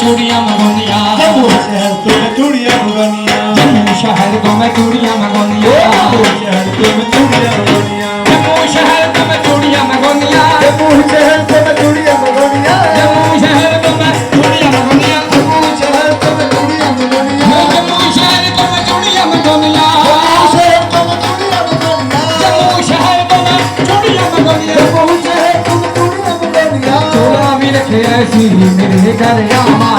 चूड़ियाँ मंगोनिया जम्मू शहर तो मैं चूड़ियाँ मंगानिया जम्मू शहर तो मैं चूड़ियाँ मंगोनिया जम्मू शहर तो मैं चूड़ियाँ मंगानिया जम्मू शहर तो मैं चूड़ियाँ मंगोनिया जम्मू शहर तो मैं चूड़ियाँ मंगानिया जम्मू शहर तो मैं चूड़ियाँ मंगोनिया जम्मू शहर तो मैं चूड़ियाँ मंगानिया जम्मू शहर तो मैं चूड़ियाँ मंगोनिया जम्मू शहर तो मैं चूड़ियाँ मंगानिया जम्मू शहर तो मैं चूड़ियाँ मंगोनिया जम्मू शहर तो मैं चूड़ियाँ मंगानिया चोला भी रखे ऐसी मेरे घर। आमारा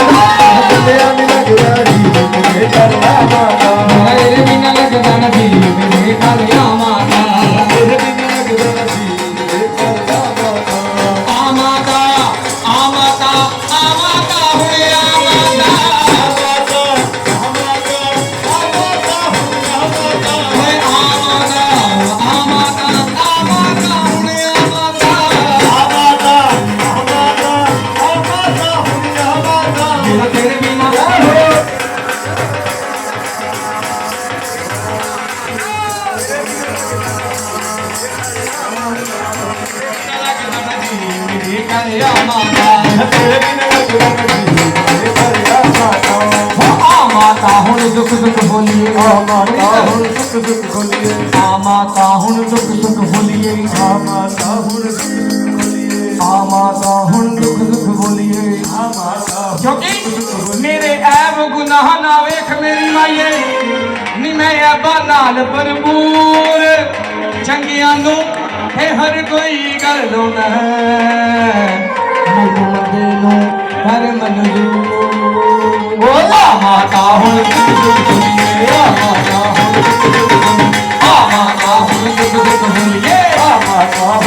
माता ਹੁਣ ਦੁੱਖ ਦੁੱਖ ਬੋਲੀਏ ਆ ਮਾਤਾ ਹੁਣ ਦੁੱਖ ਦੁੱਖ ਬੋਲੀਏ ਆ ਮਾਤਾ ਹੁਣ ਦੁੱਖ ਦੁੱਖ ਬੋਲੀਏ ਕਿਉਂਕਿ ਮੇਰੇ ਐਬ ਗੁਨਾਹ ਨਾ ਵੇਖ ਮੇਰੀ ਮਾਈਏ ਨੀ ਮੈਂ ਐਬਾ ਨਾਲ ਭਰਪੂਰ। ਚੰਗਿਆਂ ਨੂੰ ਇਹ ਹਰ ਕੋਈ ਗੱਲ ਲਾਉਂਦਾ ਹੈ। ਮੈਨੂੰ ਮੰਦੇ ਨੂੰ ਹਰ ਮਨਜ਼ੂਰ। ਓ ਆ ਮਾਤਾ ਹੁਣ ਦੁੱਖ ਦੁੱਖ ਬੋਲੀਏ ਆ ਮਾਤਾ ਹੁਣ ਦੁੱਖ ਦੁੱਖ ਬੋਲੀਏ ਆ ਮਾਤਾ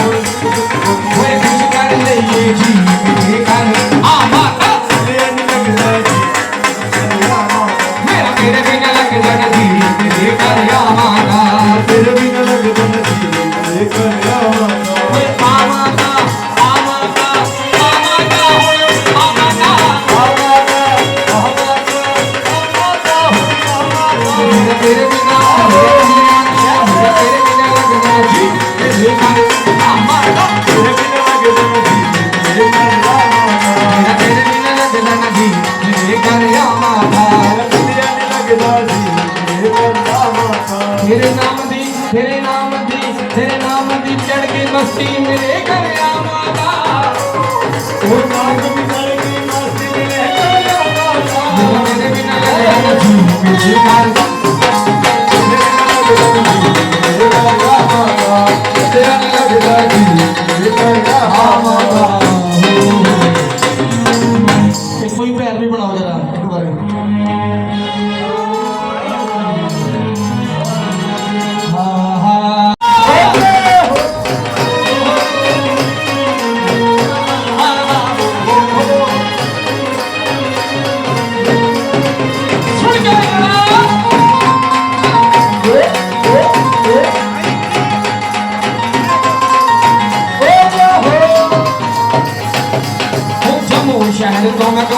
ਜੀ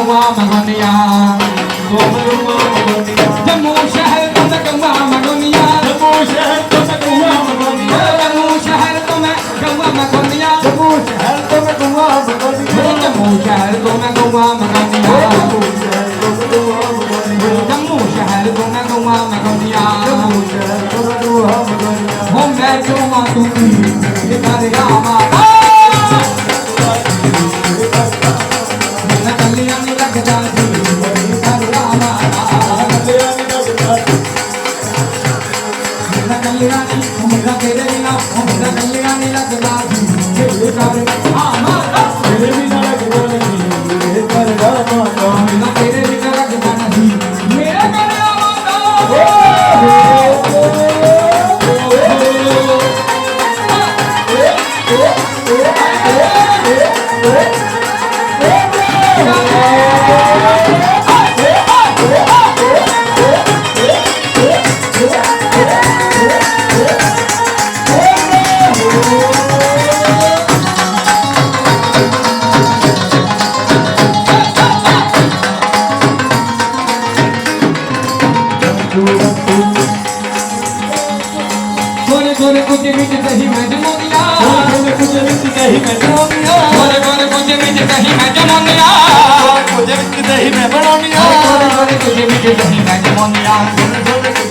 ਤੋਂ ਮੈਂ ਕਵਾਂ ਮਗਨੀਆਂ ਜੰਮੂ ਸ਼ਹਿਰ ਤੋਂ ਮੈਂ ਕਵਾਂ ਮਗਨੀਆਂ ਜੰਮੂ ਸ਼ਹਿਰ ਤੋਂ ਮੈਂ ਕਵਾਂ ਮਗਨੀਆਂ ਜੰਮੂ ਸ਼ਹਿਰ ਤੋਂ ਮੈਂ ਕਵਾਂ ਮਗਨੀਆਂ ਜੰਮੂ ਸ਼ਹਿਰ ਤੋਂ ਮੈਂ ਕਵਾਂ ਮਗਨੀਆਂ ਜੰਮੂ ਸ਼ਹਿਰ ਤੋਂ ਮੈਂ ਕਵਾਂ ਮਗਨੀਆਂ ਹੋ ਮੈਂ ਕਵਾਂ ਤੂੰ ਇਹ ਕਰ ਰਾਮਾ ਮੈਂ ਇਹ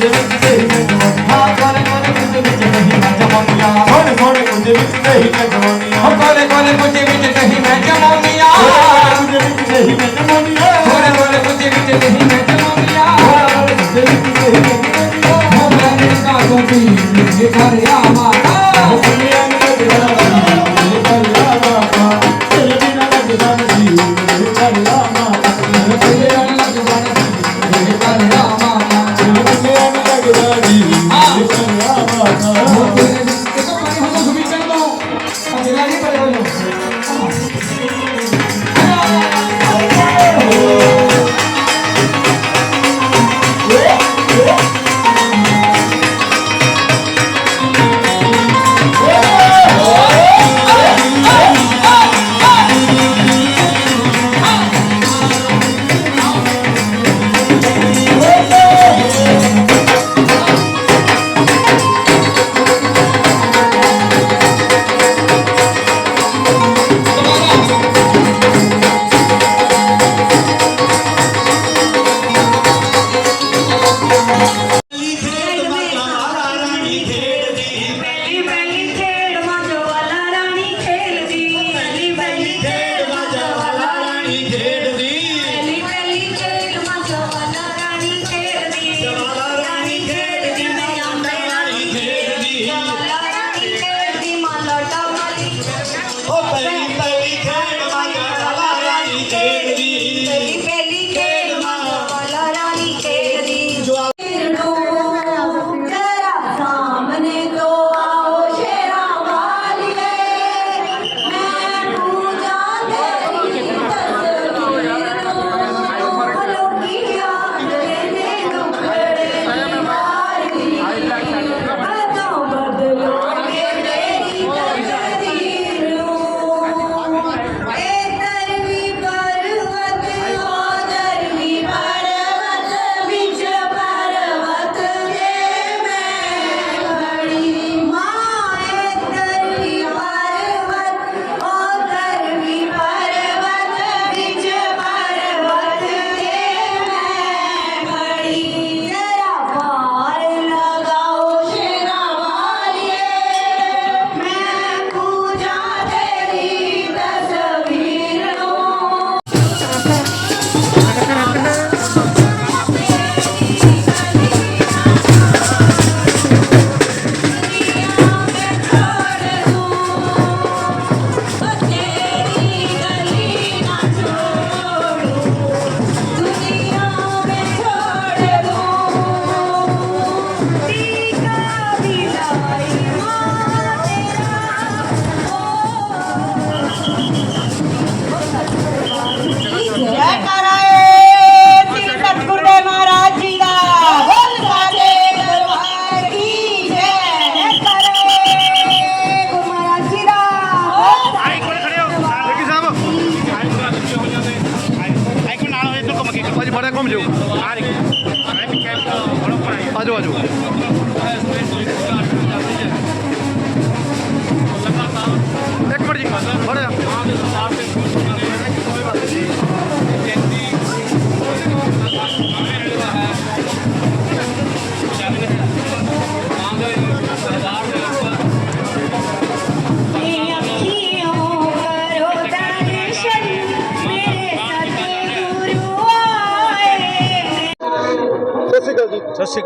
ਵਿੱਚ ਕਹੀ ਮੈਂ ਜਮੋਨੀਆ ਹੋ ਕੋਲੇ ਕੋਲੇ ਕੁਝ ਵਿੱਚ ਕਹੀ ਮੈਂ ਜਮੋਨੀਆ ਸੋਹਣੇ ਸੋਹਣੇ ਕੁੰਡੇ ਵਿੱਚ ਕਹੀ ਮੈਂ ਜਵਾਨੀਆਂ ਹੋ ਕੋਲੇ ਕੋਲੇ ਕੁਝ ਵਿੱਚ ਕਹੀ ਮੈਂ ਜਮੋਨੀਆ ਕੁੰਡੇ ਵਿੱਚ ਕਹੀ ਮੈਂ ਜਵਾਨੀਆਂ ਕੋਲੇ ਕੋਲੇ ਕੁਝ ਵਿੱਚ ਕਹੀ ਮੈਂ ਜਮੋਨੀਆ ਕੁੰਡੇ ਵਿੱਚ ਕਹੀ ਮੈਂ ਜਵਾਨੀਆਂ ਹੋ ਮੈਂ ਕਾ ਤੋਂ ਵੀ ਇਹ ਕਰ ਆਵਾ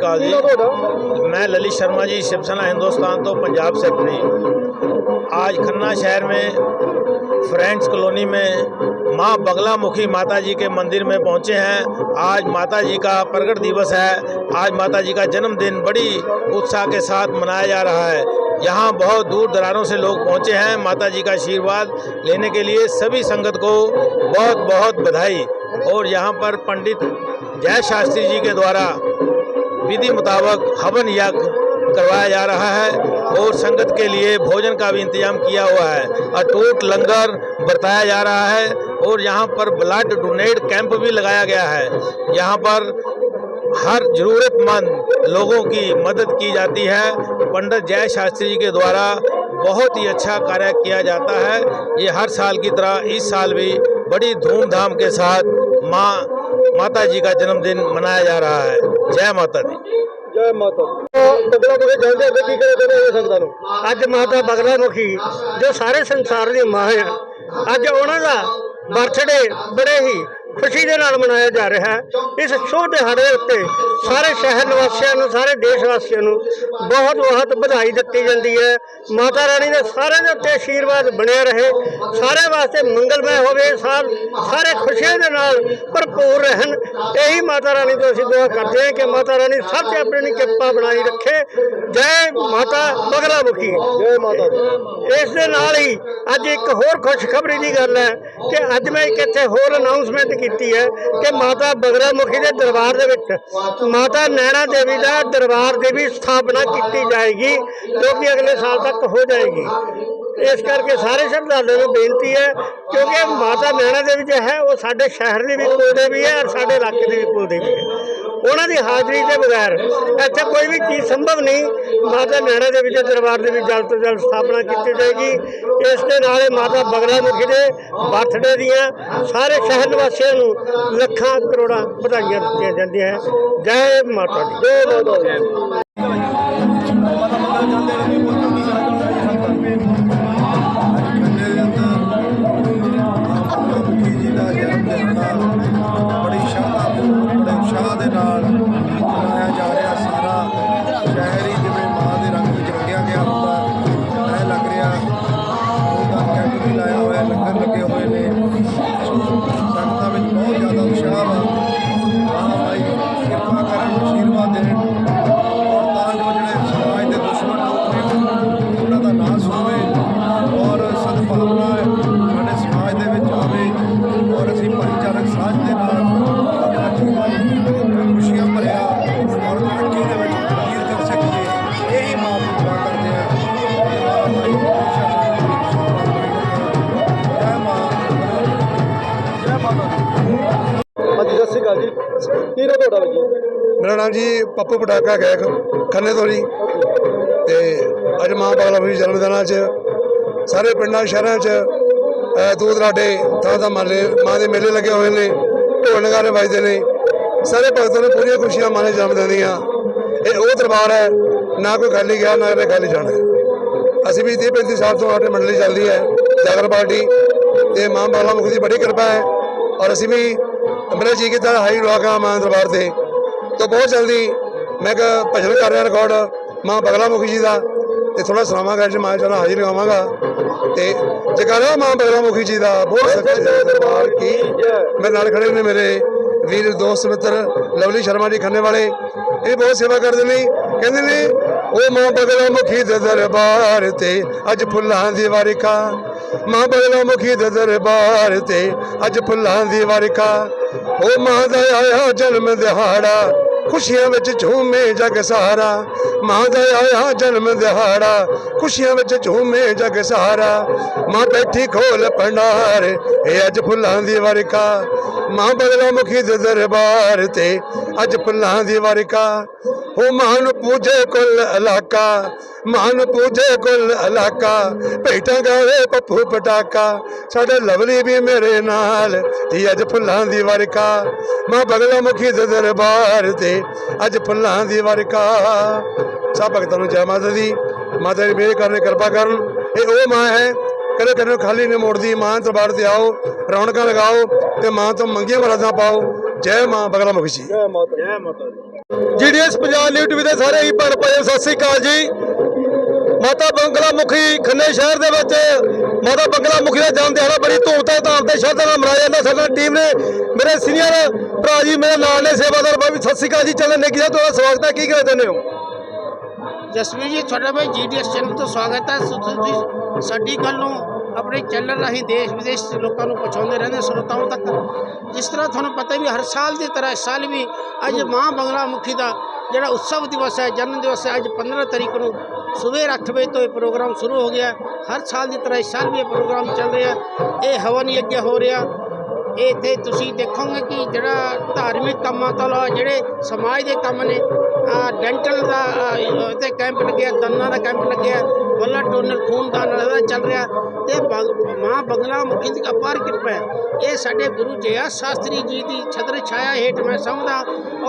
ਅਕਾਲ ਜੀ मैं ललित शर्मा जी शिवसेना हिंदुस्तान तो पंजाब सेक्रेटरी आज खन्ना शहर में फ्रेंड्स कॉलोनी में माँ बगलामुखी माता जी के मंदिर में पहुँचे हैं आज माता जी का प्रगट दिवस है आज माता जी का जन्मदिन बड़ी उत्साह के साथ मनाया जा रहा है यहाँ बहुत दूर दरारों से लोग पहुँचे हैं माता जी का आशीर्वाद लेने के लिए सभी संगत को बहुत बहुत बधाई और यहाँ पर पंडित जय शास्त्री जी के द्वारा विधि मुताबिक हवन यज्ञ करवाया जा रहा है और संगत के लिए भोजन का भी इंतज़ाम किया हुआ है। अटूट लंगर बरताया जा रहा है और यहाँ पर ब्लड डोनेट कैंप भी लगाया गया है। यहाँ पर हर जरूरतमंद लोगों की मदद की जाती है। पंडित जय शास्त्री जी के द्वारा बहुत ही अच्छा कार्य किया जाता है। ये हर साल की तरह इस साल भी बड़ी धूमधाम के साथ माँ, माता जी का जन्मदिन मनाया जा रहा है। ਜੈ ਮਾਤਾ ਦੀ। ਜੈ ਮਾਤਾ ਬਗਲਾ ਕੋਈ ਜਾਂਦੇ ਅੱਗੇ ਕੀ ਕਰੇ ਤੇਰੇ ਇਹ ਸੰਗਤਾਂ ਨੂੰ? ਅੱਜ ਮਾਤਾ ਬਗਲਾ ਮੁਖੀ, ਜੋ ਸਾਰੇ ਸੰਸਾਰ ਦੀ ਮਾਂ ਹੈ ਅੱਜ ਉਹਨਾਂ ਦਾ ਬਰਥਡੇ ਬੜੇ ਹੀ ਖੁਸ਼ੀ ਦੇ ਨਾਲ ਮਨਾਇਆ ਜਾ ਰਿਹਾ ਹੈ। ਇਸ ਸ਼ੁਭ ਦਿਹਾੜੇ ਉੱਤੇ ਸਾਰੇ ਸ਼ਹਿਰ ਨਿਵਾਸੀਆਂ ਨੂੰ ਸਾਰੇ ਦੇਸ਼ ਵਾਸੀਆਂ ਨੂੰ ਬਹੁਤ ਬਹੁਤ ਵਧਾਈ ਦਿੱਤੀ ਜਾਂਦੀ ਹੈ। ਮਾਤਾ ਰਾਣੀ ਦਾ ਸਾਰਿਆਂ ਦੇ ਉੱਤੇ ਆਸ਼ੀਰਵਾਦ ਬਣਿਆ ਰਹੇ। ਸਾਰੇ ਵਾਸਤੇ ਮੰਗਲਮय ਹੋਵੇ ਸਾਲ ਸਾਰੇ ਖੁਸ਼ੀਆਂ ਦੇ ਨਾਲ ਭਰਪੂਰ ਰਹਿਣ। ਇਹੀ ਮਾਤਾ ਰਾਣੀ ਤੋਂ ਅਸੀਂ ਦੁਆ ਕਰਦੇ ਹਾਂ ਕਿ ਮਾਤਾ ਰਾਣੀ ਸਭ ਤੇ ਆਪਣੀ ਕਿਰਪਾ ਬਣਾਈ ਰੱਖੇ। ਜੈ ਮਾਤਾ ਬਗਲਾ ਮੁਖੀ ਜੈ ਮਾਤਾ ਇਸ ਦੇ ਨਾਲ ਹੀ ਅੱਜ ਇੱਕ ਹੋਰ ਖੁਸ਼ਖਬਰੀ ਦੀ ਗੱਲ ਹੈ ਕਿ ਅੱਜ ਮੈਂ ਇੱਕ ਇੱਥੇ ਹੋਰ ਅਨਾਉਂਸਮੈਂਟ ਕੀਤੀ ਹੈ ਕਿ ਮਾਤਾ ਬਗਰਾ ਮੁਖੀ ਦੇ ਦਰਬਾਰ ਦੇ ਵਿੱਚ ਮਾਤਾ ਨੈਣਾ ਦੇਵੀ ਦਾ ਦਰਬਾਰ ਦੀ ਵੀ ਸਥਾਪਨਾ ਕੀਤੀ ਜਾਏਗੀ, ਜੋ ਕਿ ਅਗਲੇ ਸਾਲ ਤੱਕ ਹੋ ਜਾਏਗੀ। ਇਸ ਕਰਕੇ ਸਾਰੇ ਸ਼ਰਧਾਲੂਆਂ ਨੂੰ ਬੇਨਤੀ ਹੈ, ਕਿਉਂਕਿ ਮਾਤਾ ਨੈਣਾ ਦੇਵੀ ਜੋ ਹੈ, ਉਹ ਸਾਡੇ ਸ਼ਹਿਰ ਦੀ ਵੀ ਕੁਲ ਦੇਵੀ ਹੈ ਔਰ ਸਾਡੇ ਇਲਾਕੇ ਦੀ ਵੀ ਕੁਲ ਦੇਵੀ ਹੈ। ਉਹਨਾਂ ਦੀ ਹਾਜ਼ਰੀ ਦੇ ਬਗੈਰ ਇੱਥੇ ਕੋਈ ਵੀ ਚੀਜ਼ ਸੰਭਵ ਨਹੀਂ। ਮਾਤਾ ਨੈਣਾ ਦੇਵੀ ਦੇ ਦਰਬਾਰ ਦੇ ਵਿੱਚ ਜਲਦ ਤੋਂ ਜਲਦ ਸਥਾਪਨਾ ਕੀਤੀ ਜਾਏਗੀ। ਇਸ ਦੇ ਨਾਲ ਇਹ ਮਾਤਾ ਬਗਰਾ ਮੁਖੀ ਦੇ ਬਰਥਡੇ ਦੀਆਂ ਸਾਰੇ ਸ਼ਹਿਰ ਨਿਵਾਸੀਆਂ ਨੂੰ ਲੱਖਾਂ ਕਰੋੜਾਂ ਵਧਾਈਆਂ ਦਿੱਤੀਆਂ ਜਾਂਦੀਆਂ ਹੈ। ਜੈ ਮਾਤਾ ਦੀ। ਸਾਰਾ ਤੁਹਾਡਾ ਜੀ। ਮੇਰਾ ਨਾਮ ਜੀ ਪੱਪੂ ਪਟਾਕਾ ਗਾਇਕ ਖੰਨੇ ਤੋਂ ਜੀ। ਤੇ ਅੱਜ ਮਾਂ ਬਾਗਲਾ ਵੀ ਜਨਮ ਦਿਨਾਂ 'ਚ ਸਾਰੇ ਪਿੰਡਾਂ ਸ਼ਹਿਰਾਂ 'ਚ ਅ, ਦੂਰ ਦਰਾਡੇ ਥਾਂ ਥਾਂ ਮਾਲੇ ਮਾਂ ਦੇ ਮੇਲੇ ਲੱਗੇ ਹੋਏ ਨੇ ਢੋਲ ਨਗਾਰੇ ਵੱਜਦੇ ਨੇ। ਸਾਰੇ ਭਗਤਾਂ ਨੂੰ ਪੂਰੀਆਂ ਖੁਸ਼ੀਆਂ ਮਾਂ ਦੇ ਜਨਮ ਦਿਨ ਦੀਆਂ ਇਹ ਉਹ ਦਰਬਾਰ ਹੈ ਨਾ ਕੋਈ ਖਾਲੀ ਗਿਆ ਨਾ ਇਹਨੇ ਖਾਲੀ ਜਾਣਾ। ਅਸੀਂ ਵੀ 30 35 ਸਾਲ ਤੋਂ ਸਾਡੇ ਮੰਡਲੀ ਚੱਲਦੀ ਹੈ ਜਾਗਰ ਪਾਰਟੀ। ਤੇ ਮਾਂ ਬਾਲਾ ਮੁਖੀ ਦੀ ਬੜੀ ਕਿਰਪਾ ਹੈ। ਔਰ ਅਸੀਂ ਵੀ ਮੇਰਾ ਜੀ ਕੀਤਾ ਹਾਈ ਰੋਗਾ ਮਾਂ ਦਰਬਾਰ ਤੇ। ਤਾਂ ਬਹੁਤ ਜਲਦੀ ਮੈਂ ਇੱਕ ਭਜਨ ਕਰ ਰਿਹਾ ਰਿਕਾਰਡ ਮਾਂ ਬਗਲਾ ਮੁਖੀ ਜੀ ਦਾ। ਤੇ ਥੋੜਾ ਸੁਣਾਵਾਂਗਾ ਅੱਜ ਮਾਂ ਚਲਾ ਹਾਜ਼ਰ ਲਗਾਵਾਂਗਾ। ਤੇ ਜਕਾਰਾ ਮਾਂ ਬਗਲਾ ਮੁਖੀ ਜੀ ਦਾ ਬਹੁਤ ਸੱਚੇ ਦਰਬਾਰ ਕੀ ਮੇਰੇ ਨਾਲ ਖੜੇ ਨੇ ਮੇਰੇ ਵੀਰ ਦੋਸਤ ਮਿੱਤਰ ਲਵਲੀ ਸ਼ਰਮਾ ਜੀ ਖੰਨੇ ਵਾਲੇ। ਇਹ ਬਹੁਤ ਸੇਵਾ ਕਰਦੇ ਨੇ। ਕਹਿੰਦੇ ਨੇ ਉਹ ਮਾਂ ਬਗਲਾ ਮੁਖੀ ਦੇ ਦਰਬਾਰ ਤੇ ਅੱਜ ਫੁੱਲਾਂ ਦੀ ਵਾਰਿਕਾ ਮਾਂ ਬਗਲਾ ਮੁਖੀ ਦੇ ਦਰਬਾਰ ਤੇ ਅੱਜ ਫੁੱਲਾਂ ਦੀ ਵਾਰਿਕਾ ਉਹ ਮਾਂ ਦਾ ਆਇਆ ਜਨਮ ਦਿਹਾੜਾ, ਖੁਸ਼ੀਆਂ ਵਿੱਚ ਝੂਮੇ ਜਗ ਸਾਰਾ। ਮਾਂ ਦਾ ਆਇਆ ਜਨਮ ਦਿਹਾੜਾ, ਖੁਸ਼ੀਆਂ ਵਿੱਚ ਝੂਮੇ ਜਗ ਸਾਰਾ। ਮਾਂ ਬੈਠੀ ਖੋਲ ਭੰਡਾਰ ਇਹ ਅੱਜ ਫੁੱਲਾਂ ਦੀ ਵਰਖਾ। ਮਾਂ ਬਦਲਾ ਮੁਖੀ ਦੇ ਦਰਬਾਰ ਤੇ ਅੱਜ ਫੁੱਲਾਂ ਦੀ ਵਰਖਾ। ਉਹ ਮਾਂ ਪੂਜੇ ਕੁੱਲ ਇਲਾਕਾ ਮਾਂ ਪੂਜੇ ਕੁੱਲ ਇਲਾਕਾ, ਭੇਟਾਂ ਗਾਵੇ ਪੱਪੂ ਪਟਾਕਾ, ਸਾਡੇ ਲਵਲੀ ਵੀ ਮੇਰੇ ਨਾਲ ਤੇ ਅੱਜ ਫੁੱਲਾਂ ਦੀ ਵਰਖਾ ਮਾਂ ਬਗਲਾ ਮੁਖੀ ਦੇ ਦਰਬਾਰ ਤੇ ਅੱਜ ਫੁੱਲਾਂ ਦੀ ਵਰਖਾ ਸਭ ਭਗਤਾਂ ਨੂੰ ਜੈ ਮਾਤਾ ਦੀ ਮਾਤਾ ਦੀ ਮਿਹਰ ਕਰਨ ਕਿਰਪਾ ਕਰਨ। ਇਹ ਉਹ ਮਾਂ ਹੈ, ਕਦੇ ਕਦੇ ਖਾਲੀ ਨਹੀਂ ਮੋੜਦੀ, ਮਾਂ ਦਰਬਾਰ ਤੇ ਆਓ, ਰੌਣਕਾਂ ਲਗਾਓ ਤੇ ਮਾਂ ਤੋਂ ਮੰਗੀਆਂ ਮਰਾਦਾਂ ਪਾਓ। ਜੈ ਮਾਂ ਬਗਲਾ ਮੁਖੀ ਜੀ ਜੀਡੀਐਸ ਪੰਜਾਬ ਨਿਊਜ਼ ਟੀਵੀ ਦੇ ਸਾਰੇ ਹੀ ਭੈਣ ਭਾਈਓ, ਸਤਿ ਸ੍ਰੀ ਅਕਾਲ ਜੀ। ਮਾਤਾ ਬੰਗਲਾ ਮੁਖੀ ਖੰਨੇ ਸ਼ਹਿਰ ਦੇ ਵਿੱਚ ਮਾਤਾ ਬੰਗਲਾ ਮੁਖੀ ਦਾ ਜਨਮ ਦਿਹਾੜਾ ਬੜੀ ਧੂਮਧਾਮ ਧਾਮ ਤੇ ਸ਼ਰਧਾ ਨਾਲ ਮਨਾਇਆ ਜਾਂਦਾ। ਸਾਡੇ ਟੀਮ ਨੇ ਮੇਰੇ ਸੀਨੀਅਰ ਭਰਾ ਜੀ, ਮੇਰੇ ਨਾਲ ਨੇ ਸੇਵਾਦਾਰ ਬਾਬੀ ਸਤਿ ਸ੍ਰੀ ਅਕਾਲ ਜੀ। ਚੱਲਣ ਨੇਕੀ ਸਾਹਿਬ ਤੁਹਾਡਾ ਸਵਾਗਤ ਹੈ। ਕੀ ਕਹਿਣਾ ਦਿੰਦੇ ਹੋ? ਜਸਵੀਰ ਜੀ, ਤੁਹਾਡਾ ਭਾਈ ਜੀਡੀਐਸ ਚੈਨਲ ਤੋਂ ਸਵਾਗਤ ਹੈ। ਤੁਸੀਂ ਸਾਡੀ ਗੱਲ ਨੂੰ ਆਪਣੇ ਚੈਨਲ ਰਾਹੀਂ ਦੇਸ਼ ਵਿਦੇਸ਼ ਦੇ ਲੋਕਾਂ ਨੂੰ ਪਹੁੰਚਾਉਂਦੇ ਰਹਿੰਦੇ ਸਰੋਤਾਵਾਂ ਤੱਕ। ਜਿਸ ਤਰ੍ਹਾਂ ਤੁਹਾਨੂੰ ਪਤਾ ਹੀ ਵੀ ਹਰ ਸਾਲ ਦੀ ਤਰ੍ਹਾਂ ਇਸ ਸਾਲ ਵੀ ਅੱਜ ਮਾਂ ਬੰਗਲਾ ਮੁਖੀ ਦਾ ਜਿਹੜਾ ਉਤਸਵ ਦਿਵਸ ਹੈ, ਜਨਮ ਦਿਵਸ ਹੈ, ਅੱਜ 15 ਤਰੀਕ ਨੂੰ ਸਵੇਰ 8 ਵਜੇ ਤੋਂ ਇਹ ਪ੍ਰੋਗਰਾਮ ਸ਼ੁਰੂ ਹੋ ਗਿਆ। ਹਰ ਸਾਲ ਦੀ ਤਰ੍ਹਾਂ ਇਸ ਸਾਲ ਵੀ ਇਹ ਪ੍ਰੋਗਰਾਮ ਚੱਲ ਰਿਹਾ। ਇਹ ਹਵਨ ਯੱਗ ਹੋ ਰਿਹਾ। ਇਹ ਤੇ ਤੁਸੀਂ ਦੇਖੋਗੇ ਕਿ ਜਿਹੜਾ ਧਾਰਮਿਕ ਕੰਮਾਂ ਤੋਂ ਇਲਾਵਾ ਜਿਹੜੇ ਸਮਾਜ ਦੇ ਕੰਮ ਨੇ ਡੈਂਟਲ ਦਾ ਤੇ ਕੈਂਪ ਲੱਗਿਆ ਦੰਨਾਂ ਦਾ ਕੈਂਪ ਲੱਗਿਆ ਬਲੱਡ ਟੋਨਰ ਖੂਨਦਾਨ ਦਾ ਚੱਲ ਰਿਹਾ। ਤੇ ਬਗ- ਮਾਂ ਬੰਗਲਾ ਮੁਖੀ ਦੀ ਅਪਾਰ ਕਿਰਪਾ ਹੈ। ਇਹ ਸਾਡੇ ਗੁਰੂ ਜਯਾ ਸ਼ਾਸਤਰੀ ਜੀ ਦੀ ਛਤਰ ਛਾਇਆ ਹੇਠ ਮੈਂ ਸਮਝਦਾ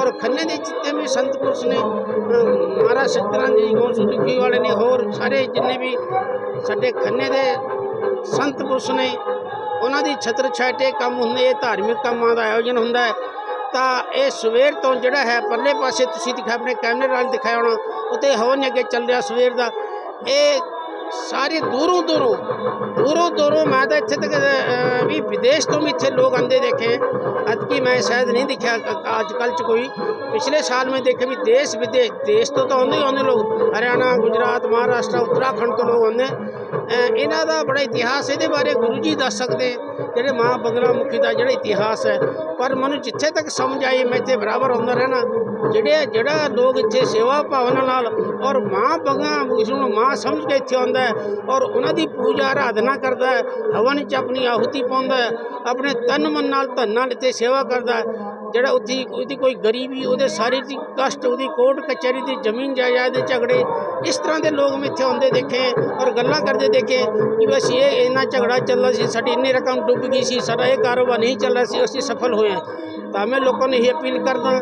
ਔਰ ਖੰਨੇ ਦੇ ਜਿੱਤੇ ਵੀ ਸੰਤ ਪੁਰਸ਼ ਨੇ ਮਹਾਰਾਜ ਸਤਨਾਮ ਜੀ ਗੋਲ ਸੁਖੀ ਵਾਲੇ ਨੇ, ਹੋਰ ਸਾਰੇ ਜਿੰਨੇ ਵੀ ਸਾਡੇ ਖੰਨੇ ਦੇ ਸੰਤ ਪੁਰਸ਼ ਨੇ ਉਹਨਾਂ ਦੀ ਛਤਰ ਛਾਟੇ ਕੰਮ ਹੁੰਦੇ ਇਹ ਧਾਰਮਿਕ ਕੰਮਾਂ ਦਾ ਆਯੋਜਨ ਹੁੰਦਾ ਹੈ। ਤਾਂ ਇਹ ਸਵੇਰ ਤੋਂ ਜਿਹੜਾ ਹੈ ਪਰਲੇ ਪਾਸੇ ਤੁਸੀਂ ਦਿਖਾ ਆਪਣੇ ਕੈਮਰੇ ਨਾਲ ਦਿਖਾਇਆ ਹੋਣਾ ਉੱਤੇ ਹਵਨ ਅੱਗੇ ਚੱਲ ਰਿਹਾ ਸਵੇਰ ਦਾ। ਇਹ ਸਾਰੇ ਦੂਰੋਂ ਦੂਰੋਂ ਦੂਰੋਂ ਦੂਰੋਂ ਮੈਂ ਤਾਂ ਇੱਥੇ ਤੱਕ ਅਹ, ਵੀ ਵਿਦੇਸ਼ ਤੋਂ ਵੀ ਇੱਥੇ ਲੋਕ ਆਂਦੇ ਦੇਖੇ। ਅਦਕੀ ਮੈਂ ਸ਼ਾਇਦ ਨਹੀਂ ਦਿਖਿਆ ਅੱਜ ਕੱਲ੍ਹ ਚ ਕੋਈ। ਪਿਛਲੇ ਸਾਲ ਮੈਂ ਦੇਖੇ ਵੀ ਦੇਸ਼ ਵਿਦੇਸ਼ ਦੇਸ਼ ਤੋਂ ਤਾਂ ਆਉਂਦੇ ਹੀ ਆਉਂਦੇ ਲੋਕ। ਹਰਿਆਣਾ ਗੁਜਰਾਤ ਮਹਾਰਾਸ਼ਟਰ ਉੱਤਰਾਖੰਡ ਤੋਂ ਲੋਕ ਆਉਂਦੇ। ਇਹਨਾਂ ਦਾ ਬੜਾ ਇਤਿਹਾਸ, ਇਹਦੇ ਬਾਰੇ ਗੁਰੂ ਜੀ ਦੱਸ ਸਕਦੇ। ਜਿਹੜੇ ਮਾਂ ਬਗਲਾ ਮੁਖੀ ਦਾ ਜਿਹੜਾ ਇਤਿਹਾਸ ਹੈ, ਪਰ ਮੈਨੂੰ ਜਿੱਥੇ ਤੱਕ ਸਮਝ ਆਈ, ਮੈਂ ਇੱਥੇ ਬਰਾਬਰ ਆਉਂਦਾ ਰਹਿਣਾ। ਜਿਹੜੇ ਜਿਹੜਾ ਲੋਕ ਇੱਥੇ ਸੇਵਾ ਭਾਵਨਾ ਨਾਲ ਔਰ ਮਾਂ ਬੰਗਾ ਮੁਖੀ ਨੂੰ ਮਾਂ ਸਮਝ ਕੇ ਇੱਥੇ ਆਉਂਦਾ ਹੈ ਔਰ ਉਹਨਾਂ ਦੀ ਪੂਜਾ, ਆਰਾਧਨਾ ਕਰਦਾ ਹੈ, ਹਵਨ 'ਚ ਆਪਣੀ ਆਹੁਤੀ ਪਾਉਂਦਾ ਹੈ, ਆਪਣੇ ਤਨ ਮਨ ਨਾਲ ਧਨ ਨਾਲ ਇੱਥੇ ਸੇਵਾ ਕਰਦਾ ਹੈ। ਜਿਹੜਾ ਉੱਥੇ ਉਹਦੀ ਕੋਈ ਗਰੀਬੀ, ਉਹਦੇ ਸਰੀਰਕ ਕਸ਼ਟ, ਉਹਦੀ ਕੋਰਟ ਕਚਹਿਰੀ ਦੀ ਜ਼ਮੀਨ, ਜਾਇਦਾਦ ਦੇ ਝਗੜੇ, ਇਸ ਤਰ੍ਹਾਂ ਦੇ ਲੋਕ ਮੈਂ ਇੱਥੇ ਆਉਂਦੇ ਦੇਖੇ ਔਰ ਗੱਲਾਂ ਕਰਦੇ ਦੇਖੇ ਕਿ ਬਸ ਇਹ ਇੰਨਾ ਝਗੜਾ ਚੱਲਦਾ ਸੀ, ਸਾਡੀ ਇੰਨੀ ਰਕਮ ਡੁੱਬ ਗਈ ਸੀ, ਸਾਡਾ ਇਹ ਕਾਰੋਬਾਰ ਨਹੀਂ ਚੱਲ ਰਿਹਾ ਸੀ, ਅਸੀਂ ਸਫਲ ਹੋਏ ਤਾਂ ਮੈਂ ਲੋਕਾਂ ਨੂੰ ਇਹ ਅਪੀਲ ਕਰਦਾ,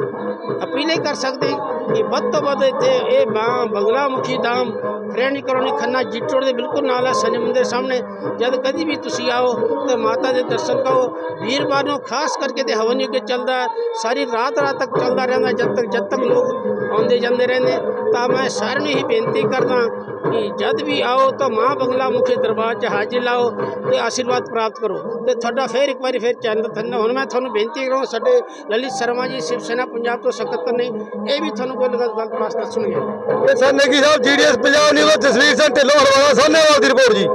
ਅਪੀਲ ਹੀ ਕਰ ਸਕਦੇ ਕਿ ਵੱਧ ਤੋਂ ਵੱਧ ਇੱਥੇ ਇਹ ਮਾਂ ਬੰਗਲਾ ਮੁਖੀ ਧਾਮ ਫਰੈਂਡ ਕਲੋਨੀ ਖੰਨਾ ਜਿੱਟੋੜ ਦੇ ਬਿਲਕੁਲ ਨਾਲ ਹੈ ਸ਼ਨੀ ਮੰਦਰ ਸਾਹਮਣੇ। ਜਦ ਕਦੀ ਵੀ ਤੁਸੀਂ ਆਓ ਤਾਂ ਮਾਤਾ ਦੇ ਦਰਸ਼ਨ ਕਰੋ ਵੀਰਵਾਰ ਨੂੰ ਖਾਸ ਕਰਕੇ ਤੇ ਹਵਨ ਯੁੱਗ ਚੱਲਦਾ ਸਾਰੀ ਰਾਤ ਰਾਤ ਤੱਕ ਚੱਲਦਾ ਰਹਿੰਦਾ, ਜਦ ਤੱਕ ਜਦ ਤੱਕ ਲੋਕ ਆਉਂਦੇ ਜਾਂਦੇ ਰਹਿੰਦੇ, ਤਾਂ ਮੈਂ ਸਾਰਿਆਂ ਨੂੰ ਹੀ ਬੇਨਤੀ ਕਰਦਾ ਕਿ ਜਦ ਵੀ ਆਓ ਤਾਂ ਮਾਂ ਬੰਗਲਾ ਮੁਖੀ ਦਰਬਾਰ 'ਚ ਹਾਜ਼ਰ ਲਾਓ ਤੇ ਆਸ਼ੀਰਵਾਦ ਪ੍ਰਾਪਤ ਕਰੋ। ਤੇ ਤੁਹਾਡਾ ਫੇਰ ਇੱਕ ਵਾਰੀ ਫੇਰ ਚੈਨਲ ਧੰਨ, ਹੁਣ ਮੈਂ ਤੁਹਾਨੂੰ ਬੇਨਤੀ ਕਰਾਂ ਸਾਡੇ ਲਲਿਤ ਸ਼ਰਮਾ ਜੀ ਸ਼ਿਵ ਸੈਨਾ ਪੰਜਾਬ ਤੋਂ ਸਕੱਤਰ ਨੇ ਇਹ ਵੀ ਤੁਹਾਨੂੰ ਕੋਈ ਗੱਲ ਗੱਲ ਸੁਣੀਏ ਇਹ ਸਰ ਨੇਕੀ ਸਾਹਿਬ ਜੀਡੀਐਸ ਪੰਜਾਬ ਨਿਊਜ਼ ਜਸਵੀਰ ਸਿੰਘ ਢਿੱਲੋਂ ਸਾਹਨੇਵਾਲ ਦੀ ਰਿਪੋਰਟ ਜੀ।